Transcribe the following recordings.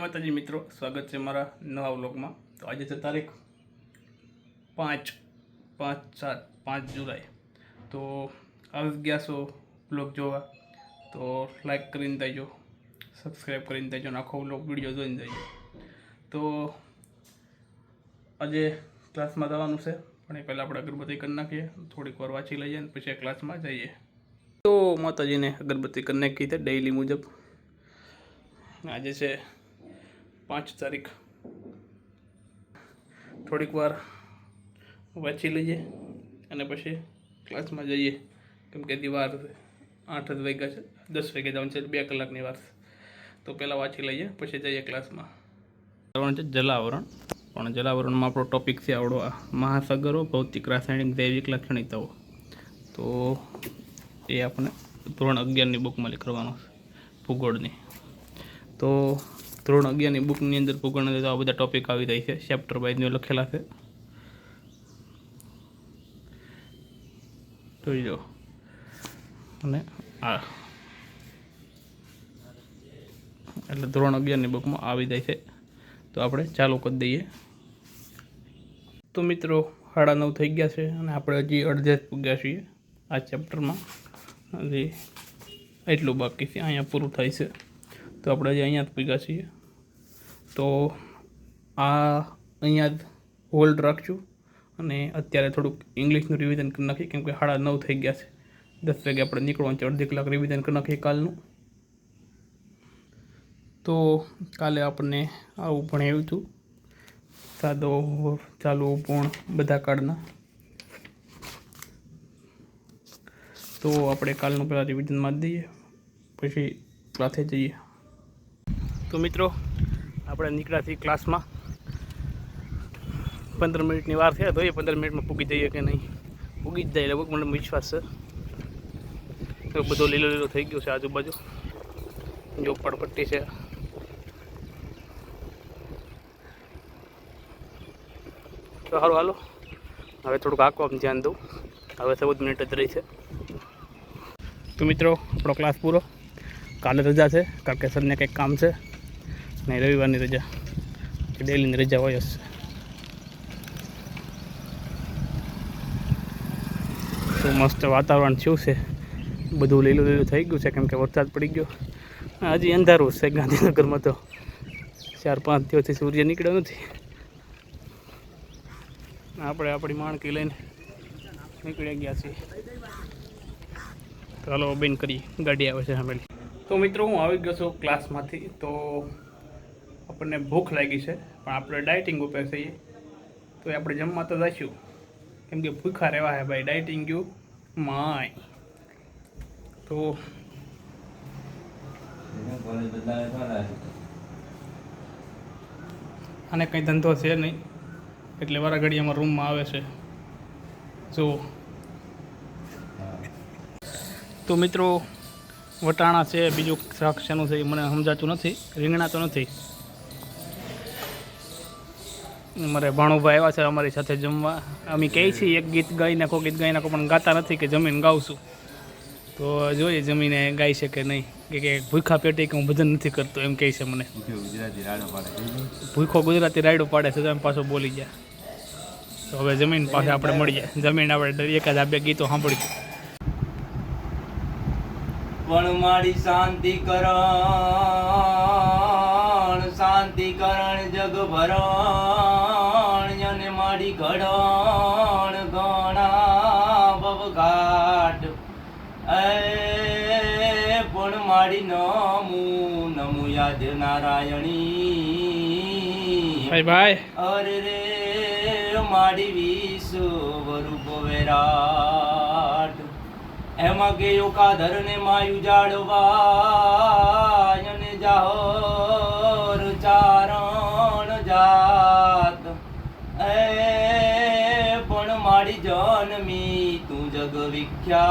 માતાજી મિત્રો, સ્વાગત છે મારા નવા વ્લોગમાં. તો આજે છે તારીખ પાંચ પાંચ સાત, પાંચ જુલાઈ. તો આવી ગયા છો વ્લોગ જોવા. તો લાઈક કરીને દેજો સબસ્ક્રાઈબ કરીને દેજો આખો વ્લોગ, વીડિયો જોઈને દેજો. તો આજે ક્લાસમાં જવાનું છે, પણ એ પહેલાં આપણે અગરબત્તી કરી નાખીએ. થોડીક વાર વાંચી લઈએ અને પછી ક્લાસમાં જઈએ. તો માતાજીને અગરબત્તી કરી નાખી છે ડેઈલી મુજબ. આજે છે પાંચ તારીખ. થોડીક વાર વાંચી લઈએ અને પછી ક્લાસમાં જઈએ. કેમ કે દિવાર આઠ જ વાગ્યા છે, દસ વાગ્યા જવાનું છે, બે કલાકની વાર તો પહેલાં વાંચી લઈએ, પછી જઈએ ક્લાસમાં કરવાનું છે જલાવરણ, પણ જલાવરણમાં આપણો ટોપિક છે આવડો આ મહાસાગરો, ભૌતિક, રાસાયણિક, જૈવિક લાક્ષણિકતાઓ તો એ આપણે ધોરણ અગિયારની બુકમાં લખવાનો છે, ભૂગોળની. તો ધોરણ અગિયારની બુકની અંદર ભૂગોળના લીધે આ બધા ટોપિક આવી જાય છે. ચેપ્ટર વાઇઝને લખેલા છે. જોઈ લો. અને આ. એટલે ધોરણ અગિયારની બુકમાં આવી જાય છે. તો આપણે ચાલુ કરી દઈએ. તો મિત્રો, સાડા નવ થઈ ગયા છે અને આપણે હજી અડધે જ પૂગ્યા છીએ આ ચેપ્ટરમાં હજી એટલું બાકી છે. અહીંયા પૂરું થાય છે. તો આપણે જે અહીંયા જ પૂગ્યા છીએ. તો આ અહીંયા જ હોલ્ડ રાખશું અને અત્યારે થોડુંક ઇંગ્લિશનું રિવિઝન કરી નાખીએ, કેમ કે સાડા નવ થઈ ગયા છે. દસ વાગે આપણે નીકળવાનું છે, અડધી કલાક રિવિઝન કરી નાખીએ કાલનું. તો કાલે આપણને આવું ભણાવ્યું હતું. સાદો ચાલુ પૂર્ણ બધા કાર્ડના. તો આપણે કાલનું પહેલાં રિવિઝન મારી દઈએ, પછી સાથે જઈએ. તો મિત્રો, આપણે નીકળ્યા છીએ ક્લાસમાં. પંદર મિનિટની વાર થયા, તો એ પંદર મિનિટમાં પૂગી જઈએ કે નહીં? પૂગી જ જાય લગભગ મને વિશ્વાસ છે. બધો લીલો લીલો થઈ ગયો છે આજુબાજુ. જો પડપટ્ટી છે. તો સારું હાલો. હવે થોડુંક આંકવામાં ધ્યાન દઉં. હવે ચૌદ મિનિટ જ રહી છે. તો મિત્રો, આપણો ક્લાસ પૂરો. કાલે રજા છે, કારણ કે સરને કંઈક કામ છે. ને રવિવારની રજા. ડેલીની રજા હોય જ તો મસ્ત વાતાવરણ થયું છે. બધું લીલું લીલું થઈ ગયું છે, કેમ કે વરસાદ પડી ગયો. હજી અંધારું છે ગાંધીનગરમાં તો. ચાર પાંચ દિવસથી સૂર્ય નીકળ્યો નથી. આપણે આપણી માણકી લઈને નીકળી ગયા છીએ. ચાલો બેન કરી, ગાડી આવે છે સાંભળી તો મિત્રો, હું આવી ગયો છું ક્લાસમાંથી તો આપણને ભૂખ લાગી છે, પણ આપણે ડાયટિંગ ઉપર થઈએ તો એ આપણે જમવા તો જઈશું. કેમ કે ભૂખા રહેવા હે ભાઈ ડાયટિંગ યુ માય. તો આને કંઈ ધંધો છે નહીં, એટલે વારાઘડી અમારા રૂમમાં આવે છે. જો. તો મિત્રો, વટાણા છે, બીજું શાક છે એ મને સમજાતું નથી, રીંગણા તો નથી. મારે ભાણુભાઈ આવ્યા છે અમારી સાથે જમવા. અમે કહે છીએ એક ગીત ગાઈ નાખો ગીત ગાઈ નાખો પણ ગાતા નથી કે જમીન ગાઉં છું. તો જોઈએ જમીને ગાઈ છે કે નહીં. કે કે ભૂખા પેટે કે હું ભજન નથી કરતો એમ કહે છે મને. ગુજરાતી રાડો પાડે ભૂખો ગુજરાતી રાયડો પાડે છે તો એમ પાછો બોલી ગયા. તો હવે જમીન પાસે આપણે મળીએ. જમીન આપણે એકાદ આ બે ગીતો સાંભળીએ. પણ મારી શાંતિ કરણ શાંતિ કરણ જગ ભરણ ઘડણ ગણા ભવઘાટ એ પણ મારી નમુ નમુ યાદ નારાયણી. ભાઈ ભાઈ. અરે રે મારી વિશ્વ વરૂપ વેરાટ. એમાં ગયો કાધર ને માયુ જાળવા અને જન્મી તું જગ વિખ્યાત.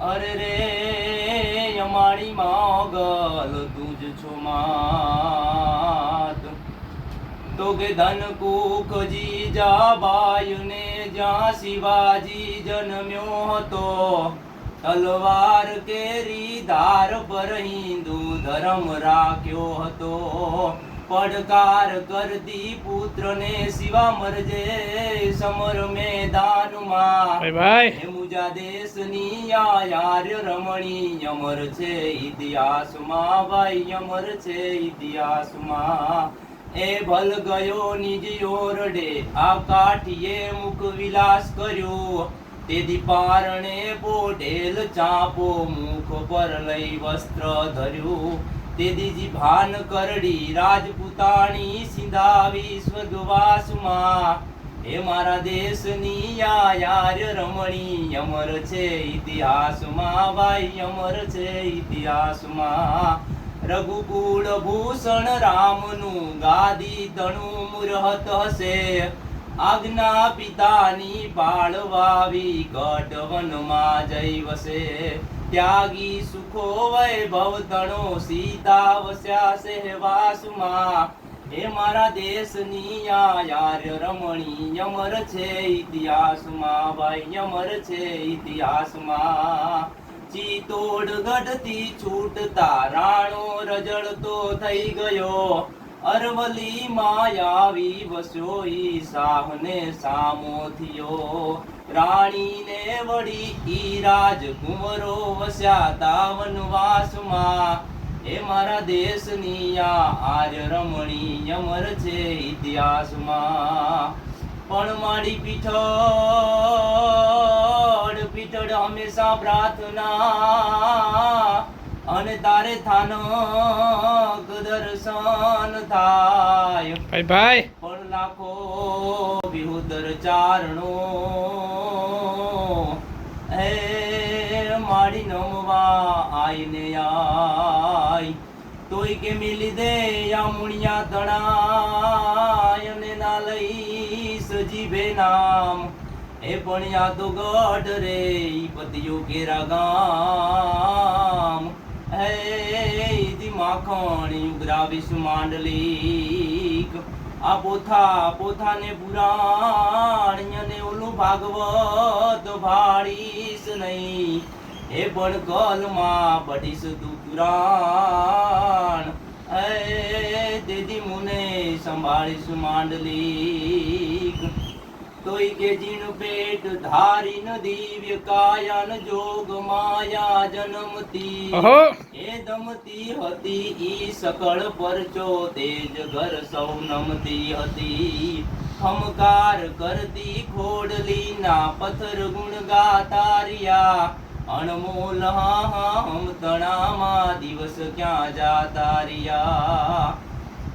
અરે રે, અમારી મોગલ તું જ છો માત. તો કે ધન કુકજી ને જ્યાં શિવાજી જન્મ્યો હતો, તલવાર કેરી ધાર પર હિન્દુ ધર્મ રાખ્યો હતો. પડકાર કરતી પુત્રને શિવા મરજે સમર મેદાનમાં. મુજા દેશની આ યાર્ય રમણી અમર છે ઇતિહાસમાં ભાઈ અમર છે ઇતિહાસમાં. એ ભલ ગયો નિજ ઓરડે આ કાઠીએ મુખ વિલાસ કર્યો. તેથી પારણે પોઢેલ ચાપો મુખ પર લઈ વસ્ત્ર ધર્યું. તેથી જી ભાન કરડી રાજપૂતાણી સિંધાવી સ્વર્ગવાસમાં. હે મારા દેશની આ રમણી, અમર છે ઇતિહાસમાં, ભાઈ, અમર છે ઇતિહાસમાં. રઘુકુળ ભૂષણ રામનું ગાદી તણું મુરહત હશે. આજ્ઞા પિતાની પાળવાવી કટવનમાં જઈ વસે ત્યાગી સુખો વૈભવ તણો સીતા વસ્યા સહેવાસમાં હે મારા દેશની આ રમણી અમર છે ઇતિહાસમાં, ભાઈ અમર છે ઇતિહાસમાં. ચિતોડ ગઢથી છૂટતા રાણો રજળતો થઈ ગયો. અરવલી માયાવી વસ્યો ઈ સાહને સામો થયો રાણીને વળી ઈ રાજકુંવરો વસ્યા તા વનવાસમાં એ મારા દેશની આ આર્ય રમણી અમર છે ઇતિહાસમાં. પણ મારી પીઠળ પીઠળ હંમેશા પ્રાર્થના. અને તારે થાનો દર્શન થાય. ભાઈ ભાઈ. પણ લાખો વિહુદર ચારણો. હે માડી નમવા આઈને આય. તોય કે મિલી દે યા મુણિયા તણાય અને ના લઈ સજીવે નામ. એ પણ યા તો ગઢ રે પતિયો કેરા ગામ. હે માખણ ઉગ્રાવીશ માંડલીક. આ પોથા, પોથાને પુરાણ અને ઓલું ભાગવત ભાળીશ નહીં. એ પણ કલમાં પઢીશ તું પુરાણ. હે દેદી મુને સંભાળીશ માંડલીક. તોય કે જીણ પેટ ધારીન દિવ્ય કાયન જોગ માયા જન્મતી. એ દમતી હતી ઈ સકળ પરચો તેજ ઘર સૌ નમતી હતી. ખમકાર કરતી ખોડલી ના પથ્થર ગુણ ગાતારિયા અણમોલ હમ તણામાં દિવસ ક્યાં જાતા રિયા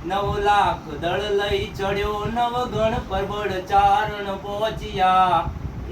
નવ લાખ દળ લઈ ચડ્યો નવ ગણ પરબળ ચારણ પહોંચ્યા.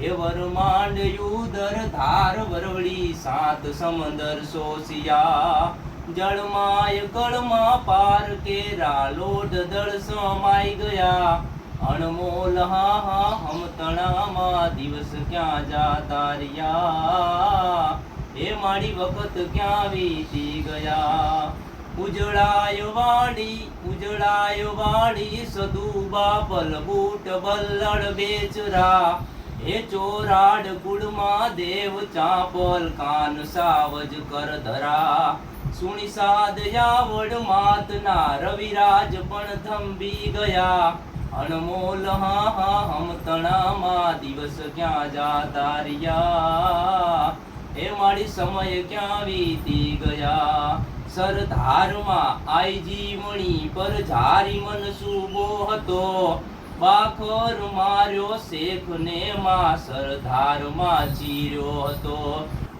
એ વરમાંડ યુદર ધાર વરવળી, સાત સમંદર સોસિયા. જળમાય કળમાં પાર કેરા, લોઢ સમાઈ ગયા. અણમોલ, હા હા, હમ તણામાં દિવસ ક્યાં જાતા રહ્યા? એ મારી વખત ક્યાં વીતી ગયા? ઉજળાય વાડી ઉજળાય વાડી સદુબા બલબૂટ બલ્લડ બેચરા. એ ચોરાડ કુળમાં દેવ ચાપલ કાન સાવજ કર ધરા. સુણી સાદ યાવડ માતના રવિરાજ પણ થંભી ગયા. અણમોલ હા હા હમ તણામાં દિવસ ક્યાં જાતા રહ્યા. એ મારી સમય ક્યાં વીતી ગયા. સરધારમાં આઈજી મણી પર ઝારી મન સુબો હતો. બાખર માર્યો, શેખને માં સરદારમાં ચીર્યો હતો.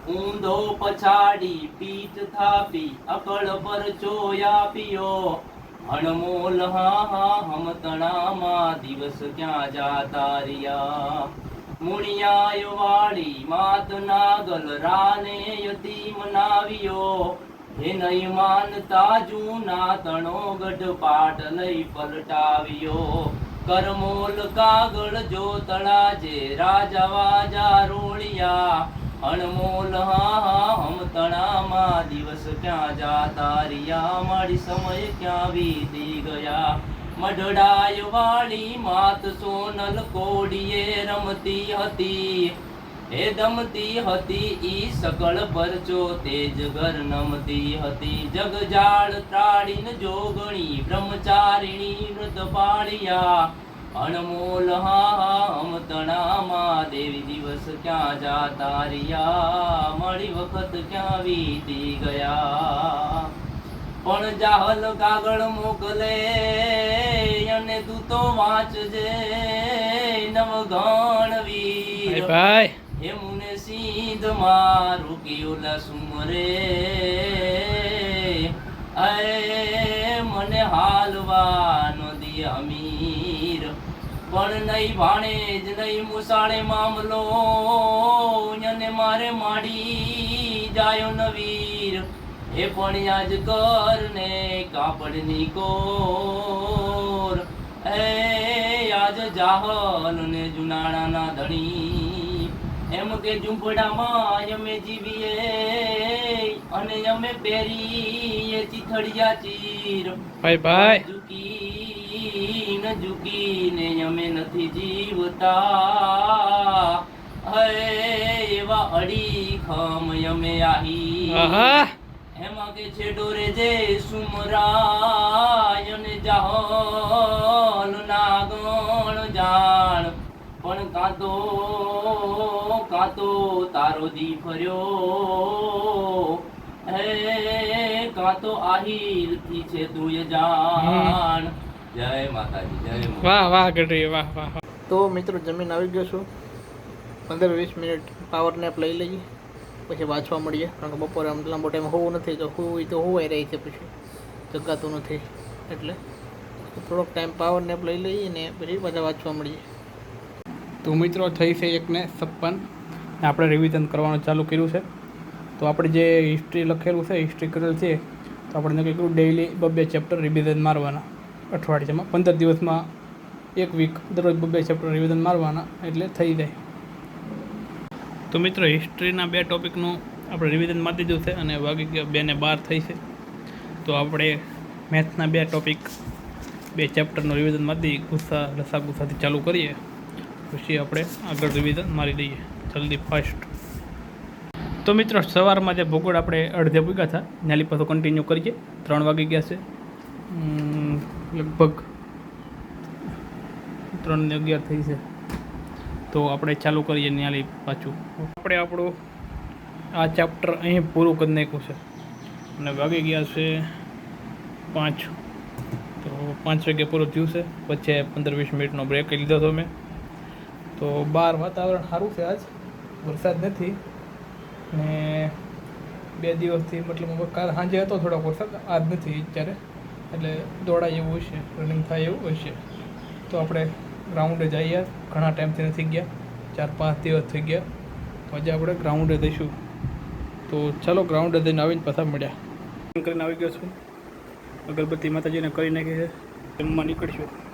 ઊંધો પછાડી પીઠ થાપી, અકળ પર ચોયા પીયો અણમોલ હા હા હમ તણામાં દિવસ ક્યાં જાતા રહ્યા? મુણિયાય વાળી માત નાગલ રાને યતીમ નાવ્યો. હે નહીં માનતા જૂના તણો ગઢ પાટ લઈ પલટાવ્યો. કરમોલ કાગળ જો તળાજે રાજા વાજા રોળિયા, અણમોલ, હા હા, હમ તણામાં દિવસ ક્યાં જાતા રિયા મારી સમય ક્યાં વીતી ગયા? મઢડાય વાળી માત સોનલ કોડીએ રમતી હતી. એ દમતી હતી ઈ સકળ પરચો તેજ ઘર નમતી હતી. જગ જાળ ત્રાડીન જોગણી બ્રહ્મચારિણી વ્રત પાળિયા. અણમોલ હામ તણામાં દેવી દિવસ ક્યાં જાતા રિયા મળી વખત ક્યાં વીતી ગયા? પણ જાહલ કાગળ મોકલે અને તું તો વાંચજે. નવગણ વીર ભાઈ. હે મુને સીધ મારું કિયુલા સુમરે. અય મને હાલવાનો દી અમીર. પણ નહીં ભાણે જ નહીં મુસાળે મામલો. અને મારે માડી જાયો નવીર. એ પણ યાદ કર ને કાપડની કોર. એ આજ જાહલ ને જુનાણાના ધણી. એમ કે ઝુંપડામાં અમે જીવીએ અને અમે પહેરીએ ચીથડિયા ચીર. ભાઈ ભાઈ. ઝૂકી ન ઝૂકીને અમે નથી જીવતા. હે એવા અડી ખમ અમે આહી. એમાં કે છે ડોરે જે સુમરાય અને જાહોલ નાગણ જાણ. પણ કાતો કાતો તારો દી ફર્યો હે કાતો આહીરથી છે તું જાણ. જય માતાજી જય વાહ વાહ ગઢવી વાહ વાહ. તો મિત્રો જમીન આવી ગયો છું. પંદર વીસ મિનિટ પાવર નેપ લઈ લઈએ. પછી વાંચવા મળીએ. કારણ કે બપોરે આમ લાંબો ટાઈમ હોવું નથી તો હોવું તો હોવાય રહી છે પછી. જગાતું નથી. એટલે થોડોક ટાઈમ પાવર નેપ લઈ લઈએ ને પછી બધા વાંચવા મળીએ. તો મિત્રો થઈ છે એકને છપ્પન. આપણે રિવિઝન કરવાનું ચાલુ કર્યું છે. તો આપણે જે હિસ્ટ્રી લખેલું છે હિસ્ટ્રી કરેલ છે, તો આપણે નક્કી કર્યું ડેઈલી બબે ચેપ્ટર રિવિઝન મારવાના. અઠવાડિયામાં પંદર દિવસમાં એક વીક દરરોજ બબ્બે ચેપ્ટર રિવિઝન મારવાના એટલે થઈ જાય. તો મિત્રો હિસ્ટ્રીના બે ટોપિકનું આપણે રિવિઝન મારી દીધું છે અને વાગી ગયા બે ને બાર થઈ છે. તો આપણે મેથ્સના બે ટોપિક બે ચેપ્ટરનું રિવિઝન મારી ગુસ્સા લસા ગુસ્સાથી ચાલુ કરીએ. પછી આપણે આગળ રિવિઝન મારી દઈએ જલ્દી ફાસ્ટ તો મિત્રો, સવારમાં જે ભૂગોળ આપણે અડધે પૂગ્યા હતા નાલી પાછો કન્ટિન્યુ કરીએ. ત્રણ વાગી ગયા છે. લગભગ ત્રણ ને અગિયાર થઈ છે. તો આપણે ચાલુ કરીએ ન્યાલી પાછું. આપણે આપણું આ ચેપ્ટર અહીં પૂરું કરી નાખ્યું છે. અને વાગી ગયા છે પાંચ. તો પાંચ વાગે પૂરું થયું છે. વચ્ચે પંદર વીસ મિનિટનો બ્રેક લીધો હતો મેં તો બહાર વાતાવરણ સારું છે આજ. વરસાદ નથી. ને બે દિવસથી મતલબ કાલ સાંજે હતો થોડોક વરસાદ, આજ નથી અત્યારે. એટલે દોડાય એવું હશે રનિંગ થાય એવું હશે તો આપણે ગ્રાઉન્ડે જઈએ, ઘણા ટાઈમથી નથી ગયા, ચાર પાંચ દિવસ થઈ ગયા. તો આજે આપણે ગ્રાઉન્ડે જઈશું. તો ચાલો ગ્રાઉન્ડે જઈને આવીને પાછા મળ્યા. કરીને આવી ગયો છું. અગરબત્તી માતાજીને કરી નાખી છે. જમવા નીકળીશું.